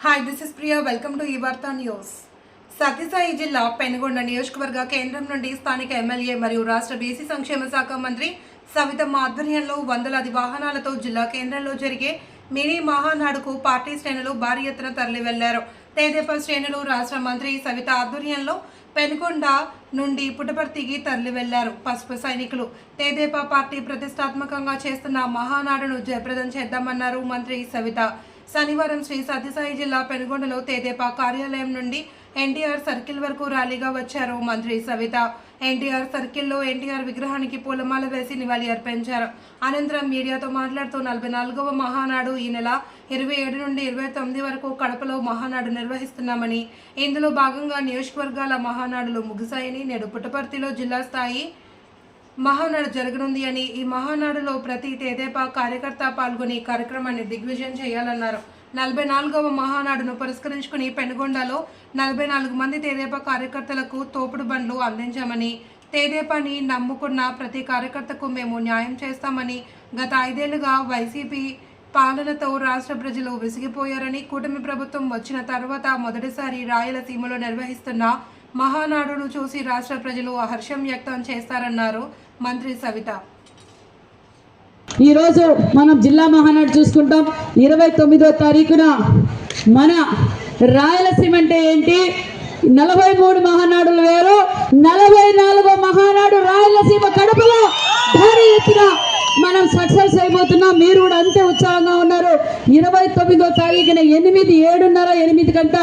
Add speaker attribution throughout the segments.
Speaker 1: Hi this is Priya welcome to ఈ వార్తా news Sathya Sai జిల్లా పెనుగొండ నియోజకవర్గ కేంద్రం నుండి స్థానిక ఎమ్మెల్యే మరియు రాష్ట్ర బీసీ సంక్షేమ శాఖ మంత్రి సవితమ్మ ఆధ్వర్యంలో వందలాది వాహనాలతో జిల్లా కేంద్రంలో జరిగే మినీ మహానాడుకు పార్టీ శ్రేణులు భారీ ఎత్తున తరలి వెళ్ళారు తేదేపా శ్రేణులు రాష్ట్ర మంత్రి సవిత ఆధ్వర్యంలో పెనుకొండ నుండి పుట్టపర్తికి తరలి వెళ్ళారు పసుపు సైనికులు తేదేపా పార్టీ ప్రతిష్టాత్మకంగా చేస్తున్న మహానాడును జయప్రదం చేద్దామన్నారు మంత్రి సవిత. శనివారం శ్రీ సత్యసాయి జిల్లా పెనుగొండలో తేదేపా కార్యాలయం నుండి ఎన్టీఆర్ సర్కిల్ వరకు ర్యాలీగా వచ్చారు మంత్రి సవిత. ఎన్టీఆర్ సర్కిల్లో ఎన్టీఆర్ విగ్రహానికి పూలమాల వేసి నివాళి అర్పించారు. అనంతరం మీడియాతో మాట్లాడుతూ నలభై నాలుగవ మహానాడు ఈ నెల ఇరవై ఏడు నుండి ఇరవై తొమ్మిది వరకు కడపలో మహానాడు నిర్వహిస్తున్నామని. ఇందులో భాగంగా నియోజకవర్గాల మహానాడులు ముగిశాయని నేడు పుట్టపర్తిలో జిల్లా స్థాయి మహానాడు జరగనుంది అని ఈ మహానాడులో ప్రతి తేదేపా కార్యకర్త పాల్గొని కార్యక్రమాన్ని దిగ్విజయం చేయాలన్నారు. నలభై నాలుగవ మహానాడును పురస్కరించుకుని పెనుగొండలో నలభై నాలుగు మంది తేదేపా కార్యకర్తలకు తోపుడు బండ్లు అందించామని తేదేపాని నమ్ముకున్న ప్రతి కార్యకర్తకు మేము న్యాయం చేస్తామని గత ఐదేళ్ళుగా వైసీపీ పాలనతో రాష్ట్ర ప్రజలు విసిగిపోయారని కూటమి ప్రభుత్వం వచ్చిన తర్వాత మొదటిసారి రాయలసీమలో నిర్వహిస్తున్న మహానాడును చూసి రాష్ట్ర ప్రజలు హర్షం వ్యక్తం చేస్తారన్నారు మంత్రి సవిత.
Speaker 2: ఈరోజు మనం జిల్లా మహానాడు చూసుకుంటాం. ఇరవై తొమ్మిదో తారీఖున మన రాయలసీమ అంటే ఏంటి? నలభై మూడు మహానాడులు వేరు. నలభై నాలుగో మహానాడు రాయలసీమ కడపలో భారీ ఎత్తున మనం సక్సెస్ అయిపోతున్నాం. మీరు కూడా అంతే ఉత్సాహంగా ఉన్నారు. ఇరవై తొమ్మిదో తారీఖున ఎనిమిది ఏడున్నర ఎనిమిది గంట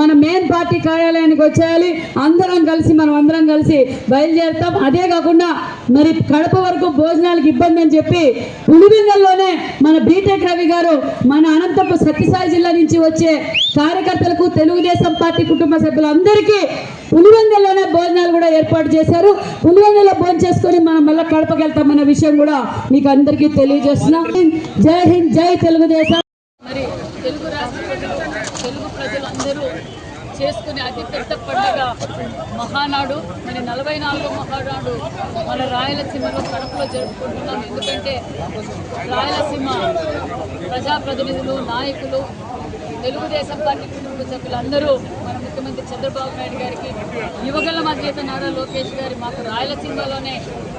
Speaker 2: మన మెయిన్ పార్టీ కార్యాలయానికి వచ్చేయాలి. అందరం కలిసి మనం అందరం కలిసి బయలుదేరుతాం. అదే కాకుండా మరి కడప వరకు భోజనాలకు ఇబ్బంది అని చెప్పి పులివెందల్లోనే మన బీటెక్ రవి గారు మన అనంతపురం సత్యసాయి జిల్లా నుంచి వచ్చే కార్యకర్తలకు తెలుగుదేశం పార్టీ కుటుంబ సభ్యులందరికీ పులివెందల్లోనే భోజనాలు కూడా ఏర్పాటు చేశారు. పులివెందల్లో భోజనం చేసుకొని మనం మళ్ళీ విషయం కూడా మీకు అందరికీ తెలియజేస్తున్నాం. జై హింద్ జై తెలుగుదేశం.
Speaker 3: మరి తెలుగు రాష్ట్ర ప్రజలు తెలుగు ప్రజలందరూ చేసుకునే అతి పెద్ద పండుగ మహానాడు. మరి నలభై నాలుగో మహానాడు మన రాయలసీమలో కడపలో జరుపుకుంటున్నాం. ఎందుకంటే రాయలసీమ ప్రజాప్రతినిధులు నాయకులు తెలుగుదేశం పార్టీ కుటుంబ సభ్యులందరూ మన ముఖ్యమంత్రి చంద్రబాబు నాయుడు గారికి యువగల మధ్యత నారా లోకేష్ గారి మాకు రాయలసీమలోనే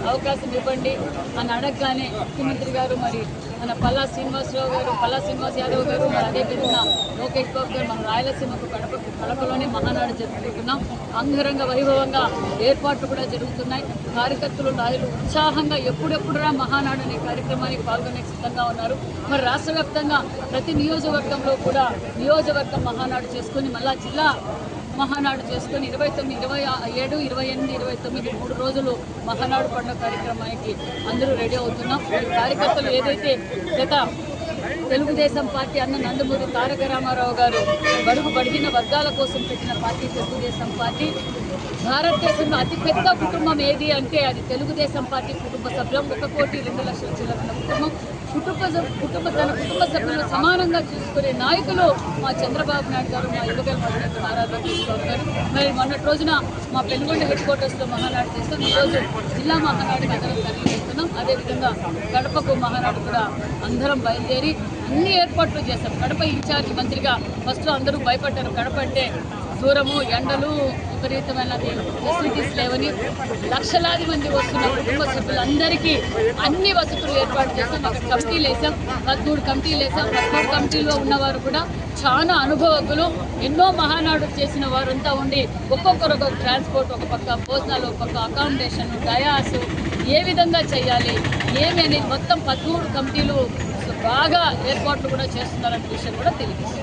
Speaker 3: అవకాశం ఇవ్వండి. అని అడగగానే ముఖ్యమంత్రి గారు మరి మన పల్లా శ్రీనివాసరావు గారు పల్లా శ్రీనివాస్ యాదవ్ గారు మరి అదేవిధంగా లోకేష్ బాబు గారు మన రాయలసీమకు కడప కడపలోనే మహానాడు జరుపుకుంటున్నాం. అంగరంగ వైభవంగా ఏర్పాట్లు కూడా జరుగుతున్నాయి. కార్యకర్తలు నాయకులు ఉత్సాహంగా ఎప్పుడెప్పుడురా మహానాడు అనే కార్యక్రమానికి పాల్గొనే సిద్ధంగా ఉన్నారు. మరి రాష్ట్ర వ్యాప్తంగా ప్రతి నియోజకవర్గంలో కూడా నియోజకవర్గం మహానాడు చేసుకొని మళ్ళా జిల్లా మహానాడు చేసుకొని ఇరవై తొమ్మిది ఇరవై ఏడు ఇరవై ఎనిమిది ఇరవై తొమ్మిది మూడు రోజులు మహానాడు పండుగ కార్యక్రమానికి అందరూ రెడీ అవుతున్నాం. కార్యకర్తలు ఏదైతే గత తెలుగుదేశం పార్టీ అన్న నందమూరి తారక రామారావు గారు బడుగు బడిగిన వర్గాల కోసం పెట్టిన పార్టీ తెలుగుదేశం పార్టీ భారతదేశంలో అతిపెద్ద కుటుంబం ఏది అంటే అది తెలుగుదేశం పార్టీ కుటుంబ సభ్యులం. ఒక కోటి రెండు లక్షల చిల్లర కుటుంబం కుటుంబ కుటుంబ తన కుటుంబ సభ్యులు సమానంగా చూసుకునే నాయకులు మా చంద్రబాబు నాయుడు గారు మా యువగల మధ్య నారా లోకేష్ గారు. మరి మొన్నటి రోజున మా పెనుగొండ హెడ్ క్వార్టర్స్లో మహానాడు చేస్తాం. ఈరోజు జిల్లా మహానాడుకి అందరం తరలిస్తున్నాం అదేవిధంగా గడపకు మహానాడు కూడా అందరం బయలుదేరి అన్ని ఏర్పాట్లు చేస్తాం. గడప ఇన్ఛార్జ్ మంత్రిగా ఫస్ట్లో అందరూ భయపడ్డారు. గడప అంటే దూరము ఎండలు విపరీతమైన ఫెసిలిటీస్ లేవని లక్షలాది మంది వస్తున్న కుటుంబ సభ్యులందరికీ అన్ని వసతులు ఏర్పాటు చేసాం అక్కడ కమిటీలు వేసాం పదమూడు కమిటీలు వేసాం పదమూడు కమిటీలో ఉన్నవారు కూడా చాలా అనుభవజ్ఞులు. ఎన్నో మహానాడు చేసిన వారంతా ఉండి ఒక్కొక్కరు ఒక ట్రాన్స్పోర్ట్ ఒక పక్క భోజనాలు ఒక పక్క అకామిడేషన్ డయాస్ ఏ విధంగా చేయాలి ఏమి అనేది మొత్తం పదమూడు కమిటీలు బాగా ఏర్పాట్లు కూడా చేస్తున్నారనే విషయం కూడా తెలియదు